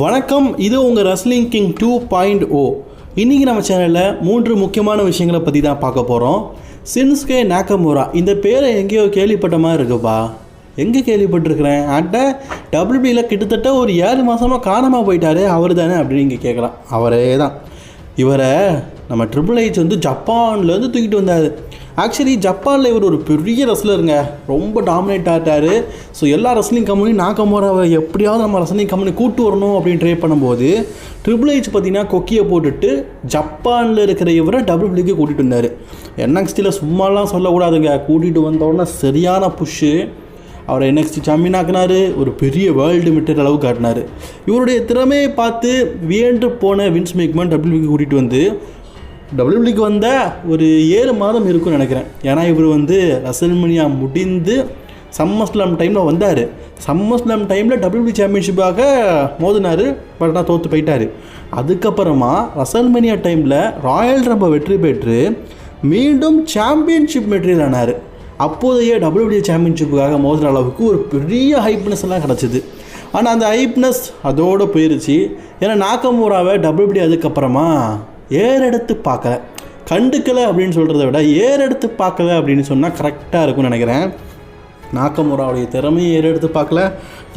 வணக்கம் இது உங்கள் wrestling king two point O இன்றைக்கி நம்ம சேனலில் மூன்று முக்கியமான விஷயங்களை பற்றி தான் பார்க்க போகிறோம் சின்ஸ்கே நாக்கமுரா இந்த பேரை எங்கேயோ கேள்விப்பட்ட மாதிரி இருக்குப்பா. எங்கே கேள்விப்பட்டிருக்கிறேன்? அட்ட டபிள்யூபியில் கிட்டத்தட்ட ஒரு ஏழு மாதமாக காணாமல் போயிட்டாரு. அவர் தானே அப்படின்னு இங்கே கேட்கலாம் அவரே தான். இவரை நம்ம ட்ரிபிள் ஹெச் வந்து ஜப்பான்லேருந்து தூக்கிட்டு வந்தார். ஆக்சுவலி ஜப்பானில் இவர் ஒரு பெரிய ரெஸ்லருங்க ரொம்ப டாமினேட் ஆகிட்டார் ஸோ எல்லா ரெஸ்லிங் நாக்கம் நாக்கமோராவை எப்படியாவது நம்ம ரெஸ்லிங் கம்பெனி கூட்டு வரணும் அப்படின்னு ட்ரை பண்ணும்போது ட்ரிபிள் ஹெச் பார்த்தீங்கன்னா கொக்கியை போட்டுட்டு ஜப்பானில் இருக்கிற இவரை டபிள்யூபிள்யூக்கு கூட்டிகிட்டு வந்தார். என்எக்ஸ்டியில் சும்மாலாம் சொல்லக்கூடாதுங்க. கூட்டிகிட்டு வந்த உடனே சரியான புஷ்ஷு அவரை என்எக்ஸ்டி சாம்பியன் ஆக்குனாரு. ஒரு பெரிய வேர்ல்டு மீட்டர் அளவு காட்டினார். இவருடைய திறமையை பார்த்து வியன்று போன வின்ஸ் மேக்மன் டபிள்யூபிக்கு கூட்டிகிட்டு வந்து டபிள்யூபிள்யூக்கு வந்த ஒரு ஏழு மாதம் இருக்கும்னு நினைக்கிறேன். ஏன்னா இவர் வந்து ரசல்மனியா முடிந்து சம்மஸ்லாம் டைமில் வந்தார். சம்மஸ்லாம் டைமில் டபிள்யூபிள்யூ சாம்பியன்ஷிப்பாக மோதினார் பட் ஆனால் தோற்று போயிட்டார். அதுக்கப்புறமா ரசல்மனியா டைமில் ராயல் ரம்ப வெற்றி பெற்று மீண்டும் சாம்பியன்ஷிப் மெட்டீரியல் ஆனார். அப்போதைய டபிள்யூபிள்யூ சாம்பியன்ஷிப்புக்காக மோதின அளவுக்கு ஒரு பெரிய ஹைப்னஸ் எல்லாம் கிடச்சிது. ஆனால் அந்த ஹைப்னஸ் அதோடு போயிருச்சு. ஏன்னா நாக்கமூராவை டபிள்யூபிள்யூ அதுக்கப்புறமா ஏறெடுத்து பார்க்கல. கண்டுக்கலை அப்படின்னு சொல்கிறத விட ஏறெடுத்து பார்க்கல அப்படின்னு சொன்னால் கரெக்டாக இருக்கும்னு நினைக்கிறேன். நாக்கமுராவுடைய திறமையை ஏறெடுத்து பார்க்கல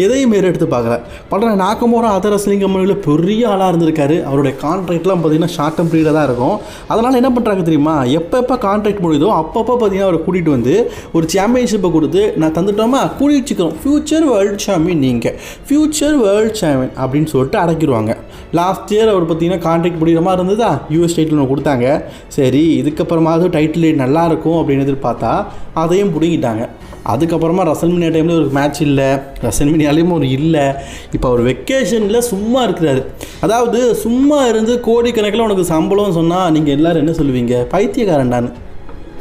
எதையும் ஏறெடுத்து பார்க்கல. பட் நாக்கமுரா அதர் ரசலிங் கம்பெனியில் பெரிய ஆளாக இருந்திருக்காரு. அவருடைய கான்ட்ராக்ட்லாம் பார்த்தீங்கன்னா ஷார்ட் டேர்ம் பீரியடாக தான் இருக்கும். அதனால் என்ன பண்ணுறாங்க தெரியுமா? எப்பப்போ கான்ட்ராக்ட் முடியுதோ அப்பப்போ பார்த்தீங்கன்னா அவரை கூட்டிகிட்டு வந்து ஒரு சாம்பியன்ஷிப்பை கொடுத்து நான் தந்துட்டோமா? கூட்டிச்சுக்கிறோம் ஃப்யூச்சர் வேர்ல்டு சாம்பியன் நீங்கள் ஃப்யூச்சர் வேர்ல்டு சாம்பியன் அப்படின்னு சொல்லிட்டு அடக்கிடுவாங்க. லாஸ்ட் இயர் அவர் பார்த்தீங்கன்னா கான்ட்ராக்ட் முடிகிற மாதிரி இருந்ததா? யூஎஸ் டைட்டில் ஒன்று கொடுத்தாங்க. சரி இதுக்கப்புறமாவது டைட்டில் நல்லாயிருக்கும் அப்படின்னு எதிர்பார்த்தா அதையும் பிடுங்கிட்டாங்க. அதுக்கப்புறமா ரசல்மினியா டைமில் ஒரு மேட்ச் இல்லை. ரசல்மினியாலேயும் ஒரு இல்லை. இப்போ அவர் வெக்கேஷனில் சும்மா இருக்கிறாரு. அதாவது சும்மா இருந்து கோடிக்கணக்கில் உனக்கு சம்பளம் சொன்னால் நீங்கள் எல்லோரும் என்ன சொல்லுவீங்க? பைத்தியக்காரன்டான்னு.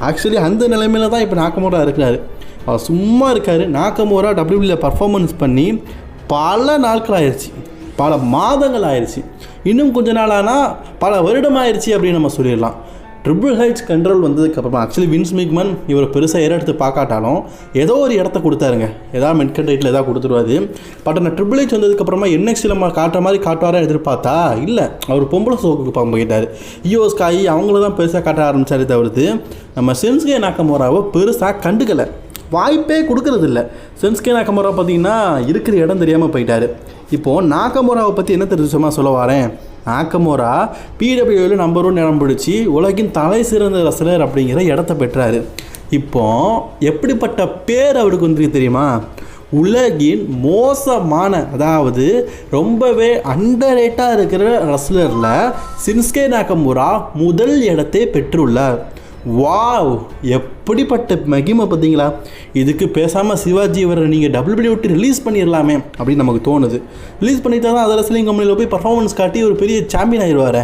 ஆக்சுவலி அந்த நிலைமையில தான் இப்போ நாக்கமோரா இருக்கிறாரு. அவர் சும்மா இருக்கார். நாக்கமோரா டபிள்யூபியில் பர்ஃபார்மன்ஸ் பண்ணி பல நாட்கள் ஆயிடுச்சு பல மாதங்கள் ஆயிடுச்சு இன்னும் கொஞ்ச நாள் ஆனால் பல வருடம் ஆயிடுச்சு அப்படின்னு நம்ம சொல்லிடலாம். ட்ரிபிள் ஹைட்ஸ் கண்ட்ரோல் வந்ததுக்கப்புறமா ஆக்சுவலி வின்ஸ் மிக்மன் இவரை பெருசாக இடம் எடுத்து பார்க்காட்டாலும் ஏதோ ஒரு இடத்த கொடுத்தாருங்க. ஏதாவது மெட்கட் ரைட்டில் ஏதாவது கொடுத்துருவாரு. பட் அந்த ட்ரிபிள் ஹைட்ஸ் வந்ததுக்கப்புறமா என்எக்ஸில் நம்ம காட்டுற மாதிரி காட்டுவாரா எதிர்பார்த்தா? இல்லை. அவர் பொம்பளை சோக்கு பார்க்க போயிட்டார். இயோஸ் காய் அவங்கள தான் பெருசாக காட்ட ஆரம்பிச்சாரு தவிர்த்து நம்ம சென்ஸ்கே நாக்கமோராவை பெருசாக கண்டுக்கலை. வாய்ப்பே கொடுக்கறதில்ல சென்ஸ்கே நாக்கமோரா பார்த்தீங்கன்னா இருக்கிற இடம் தெரியாமல் போயிட்டார். இப்போது நாக்கமோராவை பற்றி என்ன தெரிஞ்சமாக சொல்ல வரேன்? நாக்கமோரா பிடபிள்யூவில் நம்பர் ஒன் இடம் பிடிச்சி உலகின் தலை சிறந்த ரசலர் அப்படிங்கிற இடத்த பெற்றார். இப்போ எப்படிப்பட்ட பேர் அவருக்கு வந்துருக்கு தெரியுமா? உலகின் மோசமான அதாவது ரொம்பவே அண்டரேட்டாக இருக்கிற ரஸ்லரில் சின்ஸ்கே நாக்கமுரா முதல் இடத்தை பெற்றுள்ளார். வாவ் எப்படிப்பட்ட மகிமை பார்த்தீங்களா? இதுக்கு பேசாமல் சிவாஜி இவரை நீங்கள் டபுள் விட்டு ரிலீஸ் பண்ணிடலாமே அப்படின்னு நமக்கு தோணுது. ரிலீஸ் பண்ணிட்டா தான் அதில் சிலிங் கம்பெனியில் போய் பர்ஃபார்மன்ஸ் காட்டி ஒரு பெரிய சாம்பியன் ஆயிடுவார்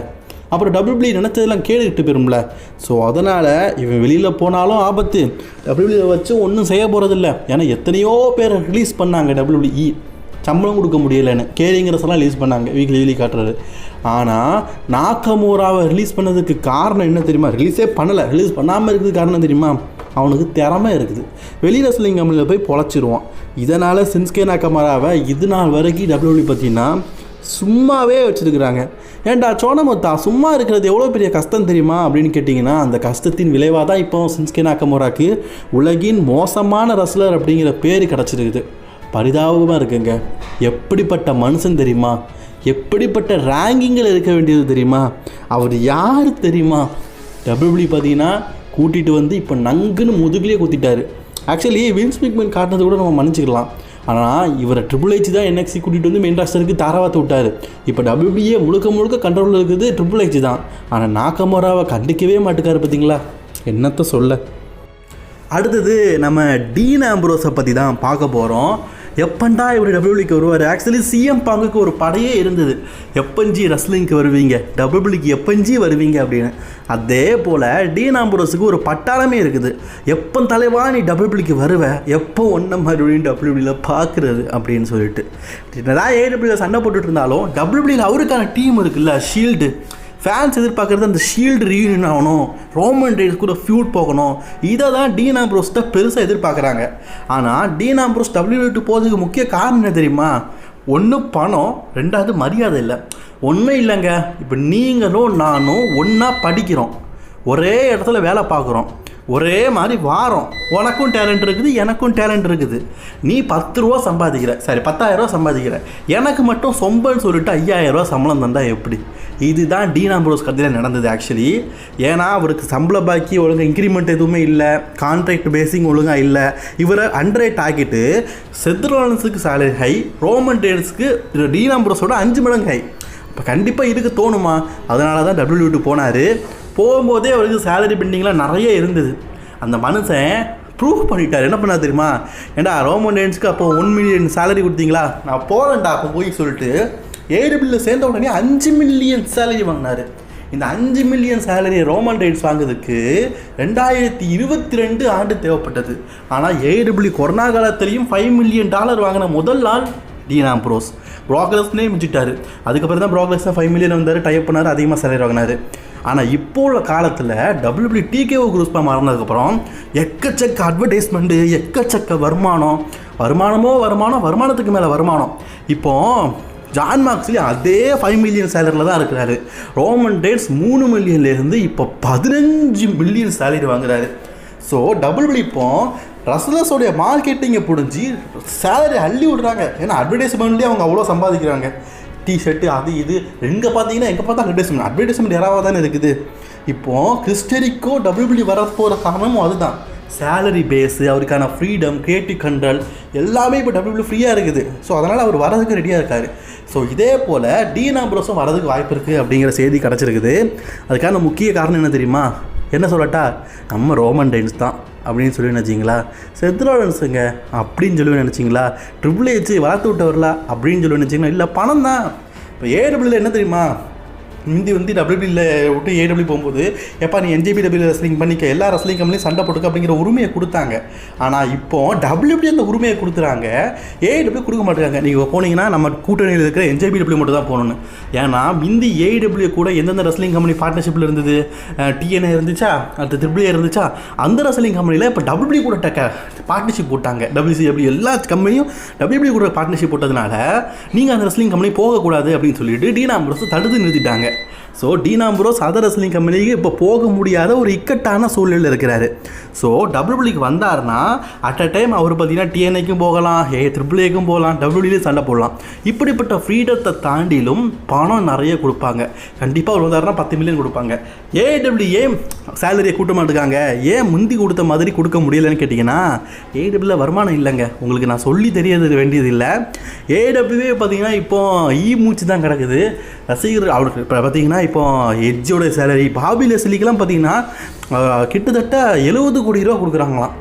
அப்புறம் டபிள்யூபிள்யூ நினச்சதெல்லாம் கேட்டுக்கிட்டு போயிரும்ல. ஸோ அதனால் இவன் வெளியில் போனாலும் ஆபத்து. டபிள்யூபிள்யூ வச்சு ஒன்றும் செய்ய போகிறதில்ல ஏன்னா எத்தனையோ பேர் ரிலீஸ் பண்ணாங்க டபிள்யூபிள்யூஇ சம்பளம் கொடுக்க முடியலைன்னு கேரிங்கிறசெல்லாம் ரிலீஸ் பண்ணாங்க வீக்லி வீக்லி காட்டுறது. ஆனால் நாக்கமூராவை ரிலீஸ் பண்ணதுக்கு காரணம் என்ன தெரியுமா? ரிலீஸே பண்ணலை. ரிலீஸ் பண்ணாமல் இருக்கிறது காரணம் தெரியுமா? அவனுக்கு திறமை இருக்குது. வெளி ரெஸ்லிங் கம்பெனியில் போய் பொழைச்சிருவான். இதனால் சின்ஸ்கே நாக்கமராவை இது நாள் வரைக்கும் டபிள்யூபி பார்த்தீங்கன்னா சும்மாவே வச்சுருக்குறாங்க. ஏன்டா சோனமுத்தா சும்மா இருக்கிறது எவ்வளோ பெரிய கஷ்டம் தெரியுமா? அப்படின்னு கேட்டிங்கன்னா அந்த கஷ்டத்தின் விளைவாக தான் இப்போ சின்ஸ்கே நாக்கமோராக்கு உலகின் மோசமான ரஸ்லர் அப்படிங்கிற பேர் கிடச்சிருக்குது. பரிதாபமாக இருக்குங்க. எப்படிப்பட்ட மனுஷன் தெரியுமா? எப்படிப்பட்ட ரேங்கிங்கில் இருக்க வேண்டியது தெரியுமா? அவர் யார் தெரியுமா? டபிள்யூபி பார்த்தீங்கன்னா கூட்டிகிட்டு வந்து இப்போ நங்குன்னு முதுகுலேயே குத்திட்டாரு. ஆக்சுவலி வின்ஸ் மிக்மன் காட்டினது கூட நம்ம மன்னிச்சிக்கலாம். ஆனால் இவரை ட்ரிபிள் ஹெச் தான் என்எக்ஸி கூட்டிகிட்டு வந்து மெயின் ராஸ்டருக்கு தாராவாத்து விட்டார். இப்போ டபிள்யூபிஏ முழுக்க முழுக்க கண்ட்ரோலில் இருக்குது ட்ரிபிள் ஹெச் தான். ஆனால் நாக்கமோராவை கண்டிக்கவே மாட்டுக்காரு பார்த்தீங்களா? என்னத்த சொல்ல? அடுத்தது நம்ம டீன் ஆம்ப்ரோஸை பற்றி தான் பார்க்க போகிறோம் எப்பண்டா இவர் டபிள்யூபிளிக்கு வருவார்? ஆக்சுவலி சிஎம் பாங்குக்கு ஒரு படையே இருந்தது. எப்பஞ்சி ரஸ்லிங்க்கு வருவீங்க? டபிள்யூபிளிக்கு எப்பஞ்சி வருவீங்க அப்படின்னு. அதே போல் டீன் ஆம்பரோஸுக்கு ஒரு பட்டாளமே இருக்குது. எப்போ தலைவா நீ டபிள்யூபிளிக்கு வருவ? எப்போ ஒன்றை மறுபடியும் டபிள்யூபிளியில் பார்க்குறது அப்படின்னு சொல்லிட்டு. என்னதான் ஏடபிள்யூவில் சண்டை போட்டுட்டு இருந்தாலும் டபிள்யூபிளியில் அவருக்கான டீம் இருக்குல்ல ஷீல்டு ஃபேன்ஸ் எதிர்பார்க்குறது அந்த ஷீல்டு ரீயூனியன் ஆகணும் ரோமன் ரைட்ஸ் கூட ஃபியூட் போகணும். இதை தான் டீன் ஆம்ப்ரோஸ் தான் பெருசாக எதிர்பார்க்குறாங்க ஆனால் டீன் ஆம்ப்ரோஸ் டபிள்யூ போகிறதுக்கு முக்கிய காரணம் என்ன தெரியுமா? ஒன்று பணம் ரெண்டாவது மரியாதை இல்லை. ஒன்றும் இல்லைங்க. இப்போ நீங்களும் நானும் ஒன்றா படிக்கிறோம். ஒரே இடத்துல வேலை பார்க்குறோம். ஒரே மாதிரி வாரம். உனக்கும் டேலண்ட் இருக்குது எனக்கும் டேலண்ட் இருக்குது. நீ பத்து ரூபா சம்பாதிக்கிற. சரி பத்தாயிரரூவா சம்பாதிக்கிற. எனக்கு மட்டும் சொம்பன்னு சொல்லிட்டு ஐயாயிரம் ரூபா சம்பளம் தந்தால் எப்படி? இதுதான் டீனா ப்ரோஸ் கதையில் நடந்தது ஆக்சுவலி ஏன்னா அவருக்கு சம்பள பாக்கி ஒழுங்காக இன்க்ரிமெண்ட் எதுவுமே இல்லை கான்ட்ராக்ட் பேசிங் ஒழுங்காக இல்லை. இவரை அண்டரேட் ஆக்கிட்டு செத்ரோலன்ஸுக்கு சாலரி ஹை ரோமன் டேன்ஸுக்கு டீனா ப்ரோஸோட அஞ்சு மடங்கு ஹை இப்போ கண்டிப்பாக இதுக்கு தோணுமா? அதனால தான் டபிள்யூ போனார். போகும்போதே அவருக்கு சேலரி பெண்டிங்லாம் நிறைய இருந்தது. அந்த மனுஷன் ப்ரூவ் பண்ணிட்டார். என்ன பண்ணா தெரியுமா? ஏண்டா ரோமன் டேன்ஸ்க்கு அப்போ ஒன் மில்லியன் சேலரி கொடுத்தீங்களா? நான் போகிறேன்டா அப்போ போய் சொல்லிட்டு. ஏடபிள்யூ சேர்ந்த உடனே அஞ்சு மில்லியன் சேலரி வாங்கினாரு. இந்த அஞ்சு மில்லியன் சேலரி ரோமன் ரைட்ஸ் வாங்குறதுக்கு ரெண்டாயிரத்தி இருபத்தி ரெண்டு ஆண்டு தேவைப்பட்டது. ஆனால் ஏடபிள்யூ கொரோனா காலத்துலேயும் ஃபைவ் மில்லியன் டாலர் வாங்கின முதல் நாள் டீனா ப்ரோஸ் ப்ராக்ரஸ்னே மிஞ்சிட்டாரு. அதுக்கப்புறம் தான் ப்ராக்ரஸ் ஃபைவ் மில்லியன் வந்தார் டைப் பண்ணார் அதிகமாக சேலரி வாங்கினாரு. ஆனால் இப்போ உள்ள காலத்தில் டபிள்யூபிள்யூ டிகேஓ குரூஸ்பாக மாறினதுக்கப்புறம் எக்கச்சக்க அட்வர்டைஸ்மெண்ட்டு எக்கச்சக்க வருமானம் வருமானமோ வருமானம் வருமானத்துக்கு மேலே வருமானம். இப்போது ஜான் மார்க்ஸ்லி அதே ஃபைவ் மில்லியன் சேலரியில் தான் இருக்கிறாரு. ரோமன் டேட்ஸ் மூணு மில்லியன்லேருந்து இப்போ பதினஞ்சு மில்லியன் சேலரி வாங்குறாரு. ஸோ டபுள் இப்போ ரசலஸோடைய மார்க்கெட்டிங்கை பிடிஞ்சி சேலரி அள்ளி விடுறாங்க. ஏன்னா அட்வர்டைஸ்மெண்ட்லேயே அவங்க அவ்வளோ சம்பாதிக்கிறாங்க. டிஷர்ட்டு அது இது எங்கே பார்த்தீங்கன்னா எங்கே பார்த்தா அட்வர்டைஸ்மெண்ட் அட்வர்டைஸ்மெண்ட் யாராவது தானே இருக்குது இப்போது கிறிஸ்டரிக்கோ டபிள்யூபிள்யூ வரப்போகிற காரணமும் அதுதான். சேலரி பேஸு அவருக்கான ஃப்ரீடம் க்ரியேட்டிவ் கண்ட்ரோல் எல்லாமே இப்போ டபிள்யூ ஃப்ரீயாக இருக்குது. ஸோ அதனால் அவர் வரதுக்கு ரெடியாக இருக்கார். ஸோ இதே போல் டீனா ப்ரோஸும் வரதுக்கு வாய்ப்பு இருக்குது அப்படிங்கிற செய்தி கிடச்சிருக்குது. அதுக்கான முக்கிய காரணம் என்ன தெரியுமா? என்ன சொல்லட்டா? நம்ம ரோமன் டைன்ஸ் தான் அப்படின்னு சொல்லி நினச்சிங்களா? செத்ரோலன்ஸுங்க அப்படின்னு சொல்லி நினச்சிங்களா? ட்ரிபிள் ஹெச் வளர்த்து விட்டவர்களா அப்படின்னு சொல்லி நினச்சிங்களா? இல்லை பணம் தான். இப்போ ஏடபிள்யூல என்ன தெரியுமா? முந்தி வந்து டபிள்யூபியில் விட்டு ஏடபிள்யூ போகும்போது எப்பா நீ என்ஜேபி டபிள்யூ ரெஸ்லிங் பண்ணிக்க எல்லா ரெஸ்லிங் கம்பெனியும் சண்டை போட்டுக்க அப்படிங்கிற உரிமையை கொடுத்தாங்க. ஆனால் இப்போ டபிள்யூபி அந்த உரிமையை கொடுத்துறாங்க ஏடபிள்யூ கொடுக்க மாட்டாங்க நீங்கள் போனீங்கன்னா நம்ம கூட்டணியில் இருக்கிற என்ஜேபி டபிள்யூ மட்டும் தான் போகணும் ஏன்னா முந்தி ஏடபிள்யூ கூட எந்தெந்த ரெஸ்லிங் கம்பெனி பார்ட்னர்ஷிப்பில் இருந்தது? டிஎன்ஏ இருந்துச்சா? அடுத்து ட்ரிபிள் இருந்துச்சா? அந்த ரெஸ்லிங் கம்பெனியில் இப்போ டபிள்யூ கூட டக்க பார்ட்னர்ஷிப் போட்டாங்க. டபிள்யூசிடபிள்யூ எல்லா கம்பெனியும் டபிள்யூபிள்யூ கூட பார்ட்னர்ஷிப் போட்டதுனால நீங்கள் அந்த ரெஸ்லிங் கம்பெனி போகக்கூடாது அப்படின்னு சொல்லிட்டு டீனா அம்பரோஸ் தடுத்து நிறுத்திட்டாங்க. ஸோ டீனாம்புரோஸ் அதர் ரெஸ்லிங் கம்பெனிக்கு இப்போ போக முடியாத ஒரு இக்கட்டான சூழ்நிலையில் இருக்கிறாரு. ஸோ டபிள்யூபிள்யூக்கு வந்தார்னா அட் அ டைம் அவர் பார்த்தீங்கன்னா டிஎன்ஐக்கும் போகலாம் ஏ ட்ரிபிள் ஏக்கும் போகலாம் டபிள்யூடிலையும் சண்டை போடலாம். இப்படிப்பட்ட ஃப்ரீடத்தை தாண்டிலும் பணம் நிறைய கொடுப்பாங்க. கண்டிப்பாக அவர் வந்தார்னா பத்து மில்லியன் கொடுப்பாங்க. ஏடபிள்யூ ஏன் சேலரியை கூட்ட மாட்டுக்காங்க. ஏன் முந்தி கொடுத்த மாதிரி கொடுக்க முடியலன்னு கேட்டிங்கன்னா ஏடபிள்யூ வருமானம் இல்லைங்க. உங்களுக்கு நான் சொல்லி தெரியறது வேண்டியது இல்லை ஏடபிள்யூவே பார்த்தீங்கன்னா இப்போ ஈ மூச்சு தான் கிடக்குது. ரசிகர் அவருக்கு பார்த்தீங்கன்னா இப்போ எட்ஜோட சேலரி பாபி லெஸ்லிக்கெலாம் பார்த்தீங்கன்னா கிட்டத்தட்ட எழுபது கோடி ரூபா கொடுக்குறாங்களாம்.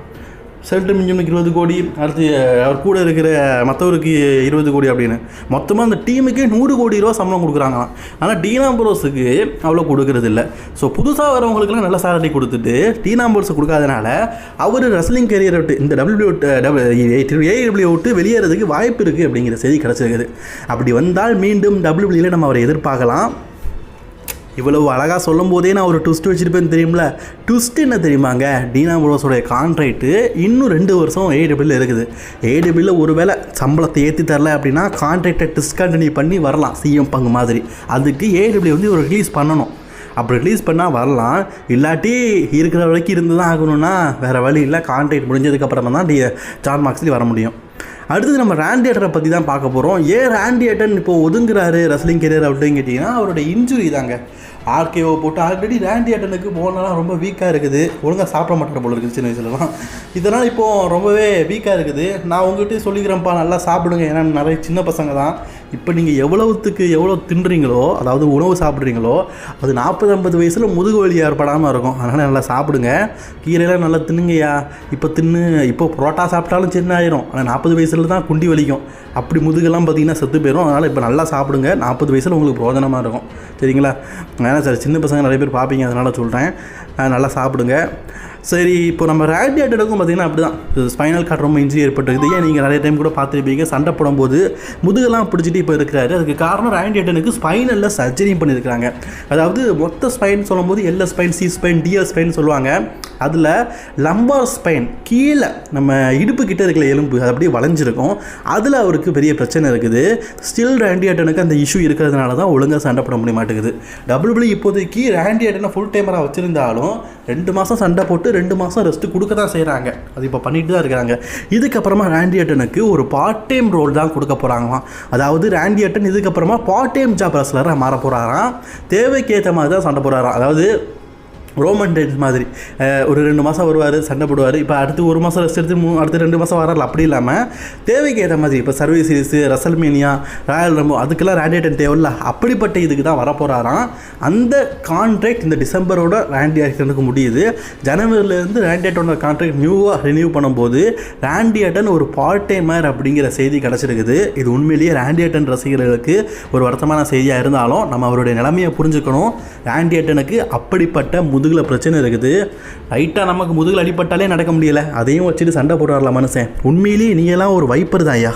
செல்ட்டு மிஞ்சனுக்கு இருபது கோடி அடுத்து அவர் கூட இருக்கிற மற்றவருக்கு இருபது கோடி அப்படின்னு. மொத்தமாக அந்த டீமுக்கே நூறு கோடி ரூபா சம்பளம் கொடுக்குறாங்களாம். ஆனால் டீனாம்பரோஸுக்கு அவ்வளோ கொடுக்கறது இல்லை ஸோ புதுசாக வரவங்களுக்குலாம் நல்ல சேலரி கொடுத்துட்டு டீனாம்பரோஸ் கொடுக்காதனால அவர் ரெஸ்லிங் கரியரை விட்டு இந்த டபிள்யூ ஏடபிள்யூ விட்டு வெளியேறதுக்கு வாய்ப்பு இருக்குது அப்படிங்கிற செய்தி கிடச்சிருக்குது. அப்படி வந்தால் மீண்டும் டபிள்யூபிள்யூவில் நம்ம அவரை எதிர்பார்க்கலாம். இவ்வளவு அழகாக சொல்லும் போதே நான் ஒரு ட்விஸ்ட் வச்சுருப்பேன்னு தெரியும்ல? ட்விஸ்ட் என்ன தெரியுமாங்க? டீனா ப்ரோஸோடைய கான்ட்ராக்ட்டு இன்னும் ரெண்டு வருஷம் ஏடபிள்யூ இருக்குது. ஏடபிள்யூ ஒருவேளை சம்பளத்தை ஏற்றி தரல அப்படின்னா கான்ட்ராக்டை டிஸ்கண்டினியூ பண்ணி வரலாம். சிஎம் பங்கு மாதிரி. அதுக்கு ஏடபிள்யூ வந்து ஒரு ரிலீஸ் பண்ணணும். அப்படி ரிலீஸ் பண்ணால் வரலாம். இல்லாட்டி இருக்கிற வரைக்கும் இருந்து தான் ஆகணும்னா வேறு வழி இல்லை. கான்ட்ராக்ட் முடிஞ்சதுக்கப்புறமா தான் டி ஜான் மார்க்ஸ்லி வர முடியும். அடுத்தது நம்ம ரேண்டியேட்டரை பற்றி தான் பார்க்க போகிறோம் ஏன் ரேண்டியேட்டன் இப்போ ஒதுங்குறாரு ரெஸ்லிங் கெரியர் அப்படின்னு கேட்டிங்கன்னா அவரோட இன்ஜுரி தாங்க. ஆர்கேஓ போட்டு ஆல்ரெடி ரேண்டியேட்டனுக்கு போனாலாம் ரொம்ப வீக்காக இருக்குது. ஒழுங்காக சாப்பிட மாட்டேன் போல இருக்குது சின்ன வயசுலலாம். இதனால் இப்போது ரொம்பவே வீக்காக இருக்குது. நான் உங்ககிட்ட சொல்லிக்கிறேன்ப்பா நல்லா சாப்பிடுங்க. ஏன்னா நிறைய சின்ன பசங்க தான். இப்போ நீங்கள் எவ்வளவுத்துக்கு எவ்வளோ தின்றீங்களோ அதாவது உணவு சாப்பிட்றீங்களோ அது நாற்பது ஐம்பது வயசில் முதுகு வலி ஏற்படாமல் இருக்கும். அதனால் நல்லா சாப்பிடுங்க. கீரையெல்லாம் நல்லா தின்னுங்கய்யா. இப்போ தின்னு இப்போ புரோட்டா சாப்பிட்டாலும் சின்ன ஆயிரும். ஆனால் நாற்பது வயசில் தான் குண்டி வலிக்கும். அப்படி முதுகெல்லாம் பார்த்தீங்கன்னா செத்து போயிடும் அதனால் இப்போ நல்லா சாப்பிடுங்க. நாற்பது வயசில் உங்களுக்கு பிரோஜனமாக இருக்கும். சரிங்களா? ஏன்னா சார் சின்ன பசங்க நிறைய பேர் பார்ப்பீங்க. அதனால் சொல்கிறேன் நல்லா சாப்பிடுங்க. சரி இப்போ நம்ம ரேண்டி ஆட்டனுக்கும் பார்த்தீங்கன்னா அப்படி தான் ஸ்பைனல் கார்டு ரொம்ப இன்ஜுரி ஏற்பட்டிருக்குது. ஏன் நீங்கள் நிறைய டைம் கூட பார்த்துருப்பீங்க சண்டை போடும்போது. முதுகெல்லாம் பிடிச்சிட்டு இப்போ இருக்கிறாரு. அதுக்கு காரணம் ரேண்டி ஆட்டனுக்கு ஸ்பைனலில் சர்ஜரியும் பண்ணியிருக்காங்க அதாவது மொத்த ஸ்பைன் சொல்லும்போது LS spine C spine DS spine சொல்லுவாங்க. அதில் லம்பார் ஸ்பைன் கீழே நம்ம இடுப்பு கிட்ட இருக்கிற எலும்பு அது அப்படியே வளைஞ்சிருக்கும். அதில் அவருக்கு பெரிய பிரச்சனை இருக்குது. ஸ்டில் ரேண்டி ஆட்டனுக்கு அந்த இஷ்யூ இருக்கிறதுனால தான் ஒழுங்காக சண்டை போட முடிய மாட்டேங்குது. டபுள்யூ இப்போதைக்கு ரேண்டி ஆட்டனை ஃபுல் டைமராக வச்சுருந்தாலும் ரெண்டு மாதம் சண்டை போட்டு ரெண்டு மாதம் ரெஸ்ட்டு கொடுக்க தான் செய்கிறாங்க அது இப்போ பண்ணிட்டு தான் இருக்கிறாங்க. இதுக்கப்புறமா ரேண்டி அட்டனுக்கு ஒரு பார்ட் டைம் ரோல் தான் கொடுக்க போகிறாங்களாம் அதாவது ரேண்டி அட்டன் இதுக்கப்புறமா பார்ட் டைம் ஜாப் ரெஸ்லராக மாற போகிறாராம் தேவைக்கேற்ற மாதிரி தான் சண்டை போடுறாராம். அதாவது ரோமன் டேன்ஸ் மாதிரி. ஒரு ரெண்டு மாதம் வருவார் சண்டை போடுவார். இப்போ அடுத்து ஒரு மாதம் ரெஸ்ட் எடுத்து மூணு அடுத்து ரெண்டு மாதம் வரல அப்படி இல்லாமல் தேவைக்கு ஏற்ற மாதிரி இப்போ survivor series WrestleMania royal rumble அதுக்கெல்லாம் ரேண்டியேட்டன் தேவையில்ல. அப்படிப்பட்ட இதுக்கு தான் வரப்போகிறாராம் அந்த கான்ட்ராக்ட் இந்த டிசம்பரோட ரேண்டி ஆக்டனுக்கு முடியுது. ஜனவரிலேருந்து ரேண்டியேட்டனோட கான்ட்ராக்ட் நியூவாக ரினியூ பண்ணும்போது ரேண்டியேட்டன் ஒரு பார்ட் டைமர் அப்படிங்கிற செய்தி கிடச்சிருக்குது. இது உண்மையிலேயே ரேண்டியேட்டன் ரசிகர்களுக்கு ஒரு வருத்தமான செய்தியாக இருந்தாலும் நம்ம அவருடைய நிலைமையை புரிஞ்சுக்கணும். ரேண்டியேட்டனுக்கு அப்படிப்பட்ட முதுகில் பிரச்சனை இருக்குது. லைட்டாக நமக்கு முதுகில் அடிபட்டாலே நடக்க முடியல. அதையும் வச்சுட்டு சண்டை போடுறாருல மனுஷன். உண்மையிலேயே நீ எல்லாம் ஒரு வைப்பர் தான் ஐயா